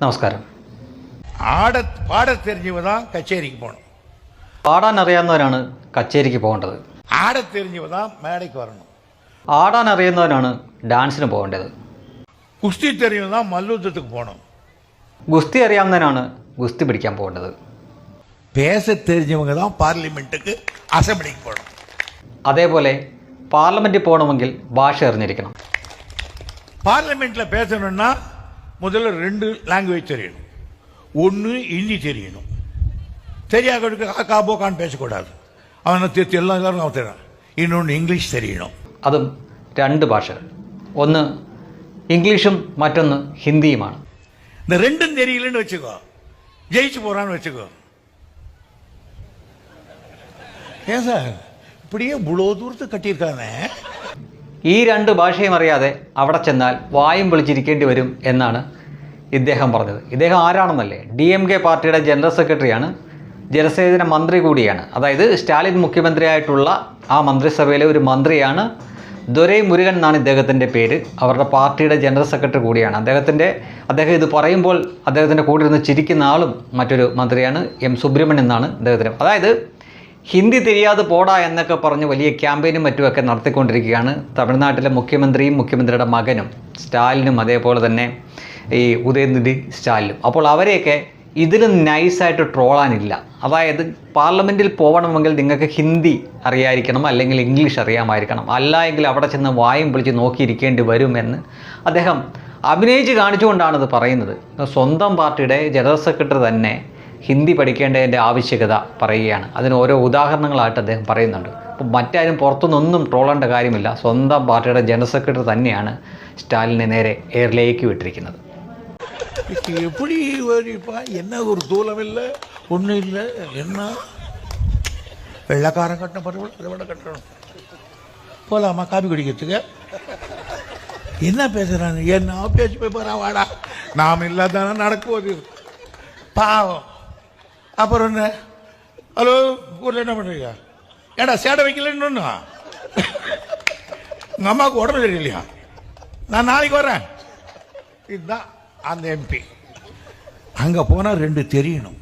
നമസ്കാരം ஆட பாட தெரிஞ்சவங்க தான் கச்சேரிக்கு போகணும் പാടാൻ അറിയാവുന്നവരാണ് കച്ചേരിക്ക് പോകേണ്ടത് ஆட தெரிஞ்சவங்க தான் மேடைக்கு வரணும் ആടാൻ അറിയുന്നവനാണ് ഡാൻസിന് പോകേണ്ടത് குஸ்தி தெரிஞ்சவங்க தான் மல்யுத்தத்துக்கு போகணும் ഗുസ്തി അറിയാവുന്നവനാണ് ഗുസ്തി പിടിക്കാൻ പോകേണ്ടത് பேச தெரிஞ்சவங்க தான் பார்லிமெண்ட்டுக்கு அசம்பிளிக்கு போகணும் അതേപോലെ പാർലമെൻറ്റിൽ പോകണമെങ്കിൽ ഭാഷ അറിഞ്ഞിരിക്കണം பார்லிமெண்ட்டில் பேசணும்னா முதல்ல ரெண்டு லாங்குவேஜ் தெரியணும் ஒன்று ஹிந்தி தெரியணும் தெரியாதவனுக்கு காக்கா போக்கான்னு பேசக்கூடாது அவனை திருத்தி எல்லாம் எல்லாரும் அவன் தெரியும் இன்னொன்று இங்கிலீஷ் தெரியணும் അതും രണ്ട് ഭാഷകൾ ഒന്ന് ഇംഗ്ലീഷും മറ്റൊന്ന് ഹിന്ദിയുമാണ് இந்த ரெண்டும் தெரியலன்னு வச்சுக்கோ ஜெயிச்சு போறான்னு வச்சுக்கோ ஏன் சார் இப்படியே இவ்வளோ தூரத்துக்கு கட்டியிருக்கானே ഈ രണ്ട് ഭാഷയും അറിയാതെ അവിടെ ചെന്നാൽ വായും വിളിച്ചിരിക്കേണ്ടി വരും എന്നാണ് ഇദ്ദേഹം പറഞ്ഞത്. ഇദ്ദേഹം ആരാണെന്നല്ലേ? ഡി എം കെ പാർട്ടിയുടെ ജനറൽ സെക്രട്ടറിയാണ്. ജലസേചന മന്ത്രി കൂടിയാണ്. അതായത് സ്റ്റാലിൻ മുഖ്യമന്ത്രിയായിട്ടുള്ള ആ മന്ത്രിസഭയിലെ ഒരു മന്ത്രിയാണ് ദൊരൈ മുരുകൻ എന്നാണ് ഇദ്ദേഹത്തിന്റെ പേര്. അവരുടെ പാർട്ടിയുടെ ജനറൽ സെക്രട്ടറി കൂടിയാണ്. അദ്ദേഹത്തിന്റെ അദ്ദേഹം ഇത് പറയുമ്പോൾ അദ്ദേഹത്തിന്റെ കൂടെ ഇരുന്ന് ചിരിക്കുന്ന ആളും മറ്റൊരു മന്ത്രിയാണ് എം സുബ്രഹ്മണ്യൻ എന്നാണ് അദ്ദേഹത്തിന്റെ അതായത് ഹിന്ദി தெரியாது പോടാ എന്നൊക്കെ പറഞ്ഞ് വലിയ ക്യാമ്പയിനും മറ്റുമൊക്കെ നടത്തിക്കൊണ്ടിരിക്കുകയാണ് തമിഴ്നാട്ടിലെ മുഖ്യമന്ത്രിയും മുഖ്യമന്ത്രിയുടെ മകനും സ്റ്റാലിനും അതേപോലെ തന്നെ ഈ ഉദയനിധി സ്റ്റാലിനും അപ്പോൾ അവരെയൊക്കെ ഇതിലും നൈസായിട്ട് ട്രോളാനില്ല അതായത് പാർലമെൻറ്റിൽ പോകണമെങ്കിൽ നിങ്ങൾക്ക് ഹിന്ദി അറിയായിരിക്കണം അല്ലെങ്കിൽ ഇംഗ്ലീഷ് അറിയാമായിരിക്കണം അല്ല എങ്കിൽ അവിടെ ചെന്ന് വായും പിടിച്ച് നോക്കിയിരിക്കേണ്ടി വരുമെന്ന് അദ്ദേഹം അഭിനയിച്ച് കാണിച്ചുകൊണ്ടാണിത് പറയുന്നത് സ്വന്തം പാർട്ടിയുടെ ജനറൽ സെക്രട്ടറി തന്നെ ഹിന്ദി പഠിക്കേണ്ടതിൻ്റെ ആവശ്യകത പറയുകയാണ് അതിന് ഓരോ ഉദാഹരണങ്ങളായിട്ട് അദ്ദേഹം പറയുന്നുണ്ട് അപ്പം മറ്റാരും പുറത്തുനിന്നൊന്നും ട്രോളേണ്ട കാര്യമില്ല സ്വന്തം പാർട്ടിയുടെ ജനറൽ സെക്രട്ടറി തന്നെയാണ് സ്റ്റാലിനെ നേരെ എയറിലേക്ക് വിട്ടിരിക്കുന്നത് இது எப்படி வரிப்பா என்ன ஒரு தூலம் இல்லை ஒன்றும் இல்லை என்ன வெள்ளைக்காரன் கட்டின பரவாயில்ல அதை விட கட்டணும் போகலாமா காபி குடிக்கிறதுக்கு என்ன பேசுறாங்க என்ன பேச்சு போய் போகிறான் வாடா நாம் இல்லாதானே நடக்குவது பாவம் அப்புறம் என்ன? ஹலோ ஊரில் என்ன பண்ணுறீங்க ஏடா சேடை வைக்கலன்னு ஒன்று உங்கள் அம்மாவுக்கு உடம்பு தெரியலையா நான் நாளைக்கு வரேன். இதுதான் அந்த எம்பி அங்கே போனால் ரெண்டு தெரியணும்.